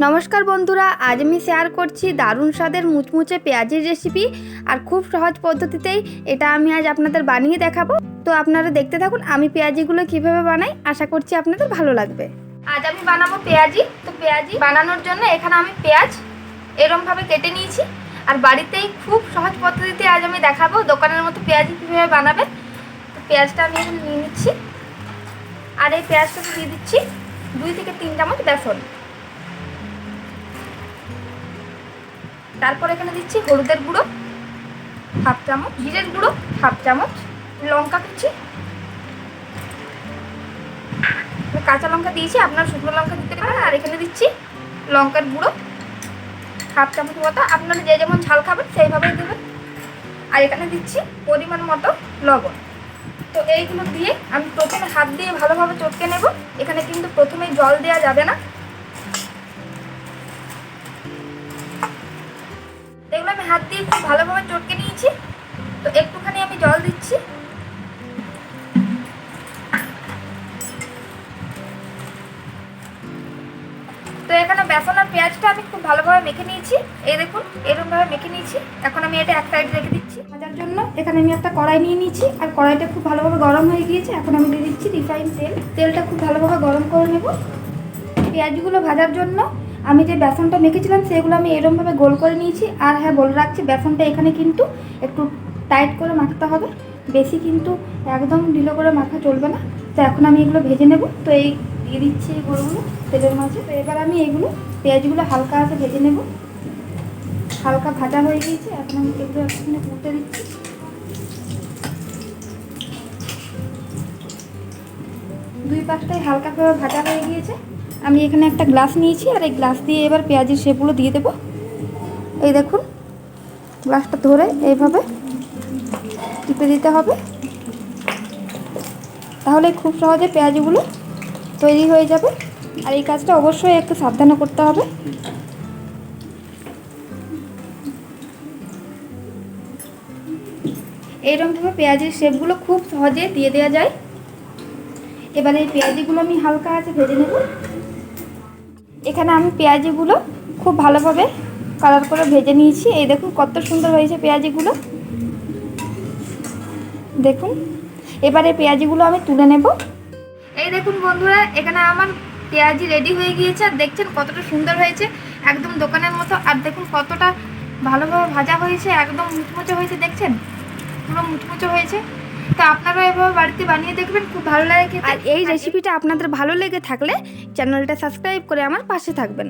নমস্কার বন্ধুরা, আজ আমি শেয়ার করছি দারুণ স্বাদের মুচমুচে পেঁয়াজির রেসিপি আর খুব সহজ পদ্ধতিতেই এটা আমি আজ আপনাদের বানিয়ে দেখাবো। তো আপনারা দেখতে থাকুন আমি পেঁয়াজিগুলো কীভাবে বানাই, আশা করছি আপনাদের ভালো লাগবে। আজ আমি বানাবো পেঁয়াজি। তো পেঁয়াজি বানানোর জন্য এখানে আমি পেঁয়াজ এরমভাবে কেটে নিয়েছি আর বাড়িতেই খুব সহজ পদ্ধতিতে আজ আমি দেখাবো দোকানের মতো পেঁয়াজি কীভাবে বানাবে তো পেঁয়াজটা আমি নিয়ে নিচ্ছি। আর এই পেঁয়াজটাকে দিয়ে দিচ্ছি দুই থেকে তিন চামচ বেসন। তারপর এখানে দিচ্ছি হলুদের গুঁড়ো, হাফ চামচ, জিরের গুঁড়ো, হাফ চামচ, লঙ্কা কুচি। কাঁচা লঙ্কা দিয়েছি, আপনার শুকনো লঙ্কা দিতে পারেন। আর এখানে দিচ্ছি লঙ্কার গুঁড়ো, হাফ চামচ মতো। আপনারা যে যেমন ঝাল খাবেন, সেইভাবেই দেবেন। আর এখানে দিচ্ছি পরিমাণ মতো লবণ। তো এইগুলো দিয়ে আমি প্রথমে হাত দিয়ে ভালোভাবে চটকে নেব। এখানে কিন্তু প্রথমে জল দেওয়া যাবে না। আমি হাত দিয়ে খুব ভালোভাবে চটকে নিয়েছি। তো একটুখানি আমি জল দিচ্ছি। তো এখানে বেসন আর পেঁয়াজটা আমি খুব ভালোভাবে মেখে নিয়েছি। এই দেখুন, এরকমভাবে মেখে নিয়েছি। এখন আমি এটা এক সাইড রেখে দিচ্ছি। ভাজার জন্য এখানে আমি একটা কড়াই নিয়ে নিয়েছি। আর কড়াইটা খুব ভালোভাবে গরম হয়ে গিয়েছে। এখন আমি দিয়ে দিচ্ছি রিফাইন তেল। তেলটা খুব ভালোভাবে গরম করে নেব। পেঁয়াজগুলো ভাজার জন্য আমি যে বেসনটা মেখেছিলাম, সেগুলো আমি এরমভাবে গোল করে নিয়েছি। আর হ্যাঁ বলে রাখছি, বেসনটা এখানে কিন্তু একটু টাইট করে মাখতে হবে। বেশি কিন্তু একদম ঢিলো করে মাখা চলবে না। তো এখন আমি এগুলো ভেজে নেব। তো এই দিয়ে দিচ্ছি এই গোলগুলো তেলের মাঝে তো এবার আমি এগুলো, পেঁয়াজগুলো হালকা হাতে ভেজে নেব। হালকা ভাজা হয়ে গিয়েছে। এখন আমি এগুলো একটুখানি উল্টে দিচ্ছি। দুই পাশটাই হালকা করে ভাজা হয়ে গিয়েছে। আমি এখানে একটা গ্লাস নিয়েছি আর এই গ্লাস দিয়ে এবার পেঁয়াজের শেপগুলো দিয়ে দেবো। এই দেখুন, গ্লাসটা ধরে এইভাবে টিপে দিতে হবে। তাহলে খুব সহজে পেঁয়াজগুলো তৈরি হয়ে যাবে। আর এই কাজটা অবশ্যই একটু সাবধানে করতে হবে। এইরকমভাবে পেঁয়াজের শেপগুলো খুব সহজে দিয়ে দেওয়া যায়। এবার এই পেঁয়াজিগুলো আমি হালকা আছে ভেজে নেব। এখানে আমি পেঁয়াজিগুলো খুব ভালোভাবে কালার করে ভেজে নিয়েছি। এই দেখুন কত সুন্দর হয়েছে পেঁয়াজিগুলো। দেখুন, এবারে পেঁয়াজিগুলো আমি তুলে নেব। এই দেখুন বন্ধুরা, এখানে আমার পেঁয়াজি রেডি হয়ে গিয়েছে। আর দেখছেন কতটা সুন্দর হয়েছে একদম দোকানের মতো। আর দেখুন কতটা ভালোভাবে ভাজা হয়েছে, একদম মুচমুচে হয়েছে, দেখছেন? পুরো মুচমুচে হয়েছে। তো আপনারা এভাবে বাড়িতে বানিয়ে দেখবেন, খুব ভালো লাগে আর এই রেসিপিটা আপনাদের ভালো লেগে থাকলে চ্যানেলটা সাবস্ক্রাইব করে আমার পাশে থাকবেন।